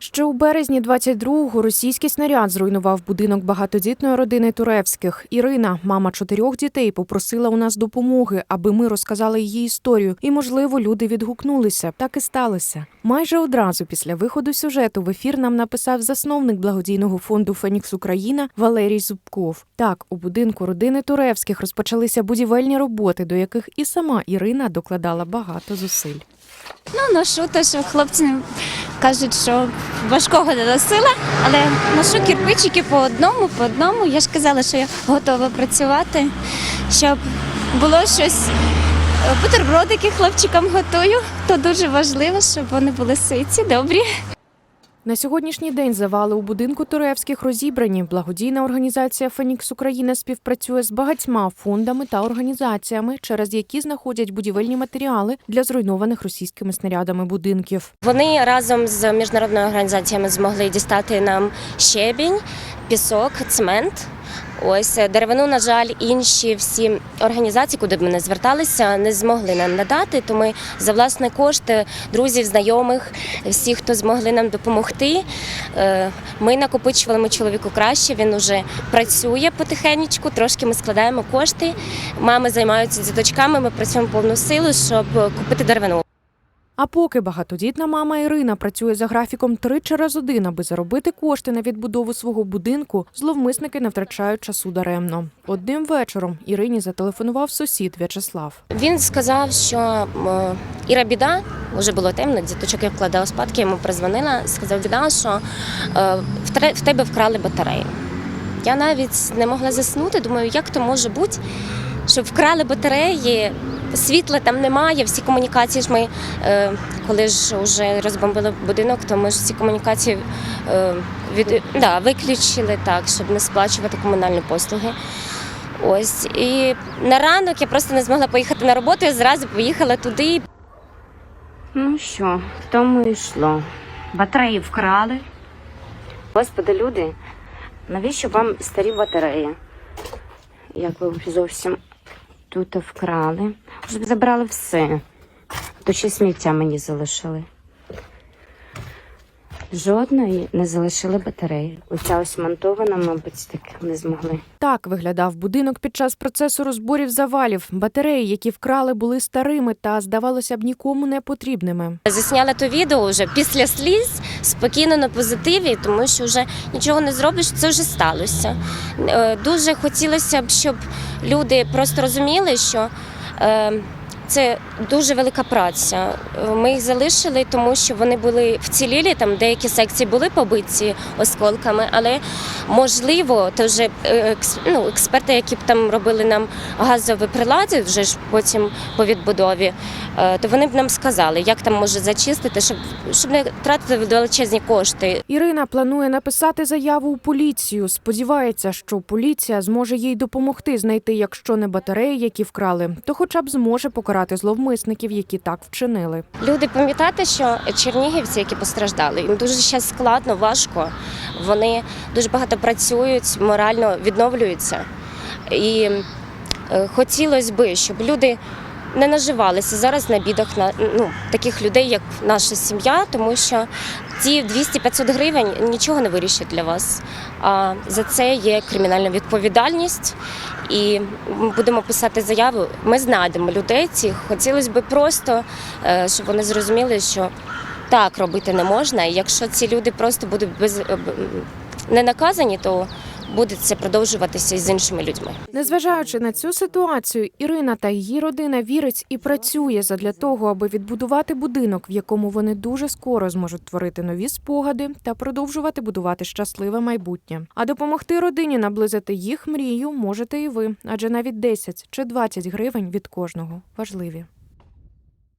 Ще у березні 22-го російський снаряд зруйнував будинок багатодітної родини Туревських. Ірина, мама чотирьох дітей, попросила у нас допомоги, аби ми розказали її історію. І, можливо, люди відгукнулися. Так і сталося. Майже одразу після виходу сюжету в ефір нам написав засновник благодійного фонду Фенікс Україна Валерій Зубков. Так, у будинку родини Туревських розпочалися будівельні роботи, до яких і сама Ірина докладала багато зусиль. Ну, ношу те, що хлопці кажуть, що важкого не носила, але ношу кирпичики по одному, по одному. Я ж казала, що я готова працювати, щоб було щось. Бутербродики хлопчикам готую, то дуже важливо, щоб вони були ситі, добрі. На сьогоднішній день завали у будинку Туревських розібрані. Благодійна організація Фенікс Україна співпрацює з багатьма фондами та організаціями, через які знаходять будівельні матеріали для зруйнованих російськими снарядами будинків. Вони разом з міжнародними організаціями змогли дістати нам щебінь, пісок, цемент. Ось е, деревину, на жаль, інші всі організації, куди б ми не зверталися, не змогли нам надати. То ми за власні кошти, друзів, знайомих, всіх, хто змогли нам допомогти. е, Ми накопичували чоловіку краще. Він уже працює потихеньку, трошки ми складаємо кошти. Мами займаються діточками. Ми працюємо повну силу, щоб купити деревину. А поки багатодітна мама Ірина працює за графіком три через один, аби заробити кошти на відбудову свого будинку, зловмисники не втрачають часу даремно. Одним вечором Ірині зателефонував сусід В'ячеслав. Він сказав, що Іра біда, вже було темно, діточок я вкладала спадки, йому призвонила, сказав біда, що е, в тебе вкрали батарею. Я навіть не могла заснути, думаю, як то може бути, що вкрали батареї, світла там немає, всі комунікації ж ми, е, коли ж вже розбомбили будинок, то ми ж всі комунікації е, від, да, виключили так, щоб не сплачувати комунальні послуги. Ось і на ранок я просто не змогла поїхати на роботу. Я зразу поїхала туди. Ну що, в тому йшло. Батареї вкрали. Господи, люди, навіщо вам старі батареї? Як ви зовсім тут вкрали? Забрали все. То ще сміття мені залишили. Жодної не залишили батареї. Оця ось монтована, мабуть, так не змогли. Так виглядав будинок під час процесу розборів завалів. Батареї, які вкрали, були старими та, здавалося б, нікому не потрібними. Засняла то відео вже після сліз, спокійно на позитиві, тому що вже нічого не зробиш, це вже сталося. Е, Дуже хотілося б, щоб люди просто розуміли, що. Це дуже велика праця. Ми їх залишили, тому що вони були вцілілі. Там деякі секції були побиті осколками, але можливо, то вже е, ну, експерти, які б там робили нам газові прилади, вже ж потім по відбудові, е, то вони б нам сказали, як там може зачистити, щоб, щоб не тратити величезні кошти. Ірина планує написати заяву у поліцію. Сподівається, що поліція зможе їй допомогти знайти, якщо не батареї, які вкрали, то хоча б зможе покарати зловмисників, які так вчинили. Люди пам'ятати, що чернігівці, які постраждали, їм дуже ще складно, важко. Вони дуже багато працюють, морально відновлюються. І е, хотілося б, щоб люди не наживалися зараз на бідах на ну, таких людей, як наша сім'я, тому що ці 200-500 гривень нічого не вирішать для вас. А за це є кримінальна відповідальність. І ми будемо писати заяву. Ми знайдемо людей цих. Хотілося б просто, е, щоб вони зрозуміли, що так робити не можна. І якщо ці люди просто будуть без е, не наказані, то буде це продовжуватися і з іншими людьми. Незважаючи на цю ситуацію, Ірина та її родина вірить і працює задля того, аби відбудувати будинок, в якому вони дуже скоро зможуть творити нові спогади та продовжувати будувати щасливе майбутнє. А допомогти родині наблизити їх мрію можете і ви, адже навіть 10 чи 20 гривень від кожного важливі.